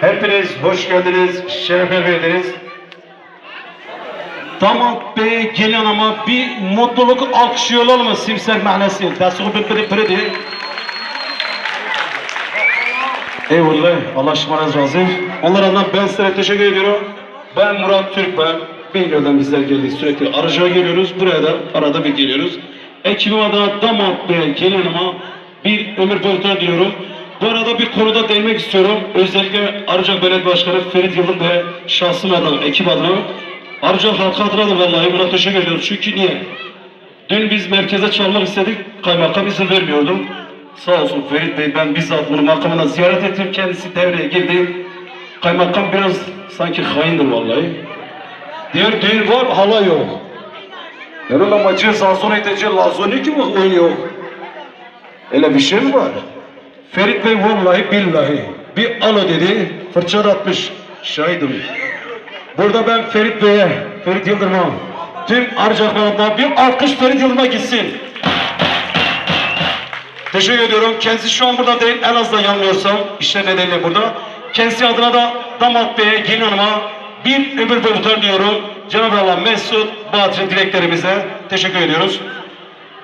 Hepiniz hoş geldiniz, şeref verdiniz. Damat Bey gelin ama bir mutluluk alkışlıyorlar mı simser manası? Dasuğu bir biri biri diye. Eyvallah, Allah şımarız razı olsun. Onlar adına ben size teşekkür ediyorum. Ben Murat Türk ben. Bingöl'den bizler geldik sürekli araca geliyoruz. Buraya da arada bir geliyoruz. Ekibim adına damat bey gelin ama bir ömür boyunca diyorum. Bu arada bir konuda değinmek istiyorum. Özellikle Arıcak Belediye Başkanı Ferit Yıldırım ve şahsım adına, ekip adına. Arıcak halkı adına da vallahi buna teşekkür ediyoruz. Çünkü niye? Dün biz merkeze çalmak istedik, kaymakam izin vermiyordu. Sağ olsun Ferit Bey, ben bizzat bunu makamına ziyaret ettim, kendisi devreye girdi. Kaymakam biraz sanki haindir vallahi. Diyor düğün var, hala yok. Erol amacı sazon edeceği lazoni ki bu oynuyor. Öyle bir şey mi var? Ferit Bey vallahi billahi bir alo dedi, fırça atmış. Şahidim. Burada ben Ferit Bey'e, Ferit Yıldırım'a, tüm Arcaklar'da bir alkış Ferit Yıldırım'a gitsin. Teşekkür ediyorum. Kendisi şu an burada değil, en azından yanılmıyorsam, işler nedeniyle burada. Kendisi adına da Damat Bey'e, Gelin Hanım'a bir ömür boyu diyorum. Cenab-ı Allah Mesut, Bahattin dileklerimize teşekkür ediyoruz.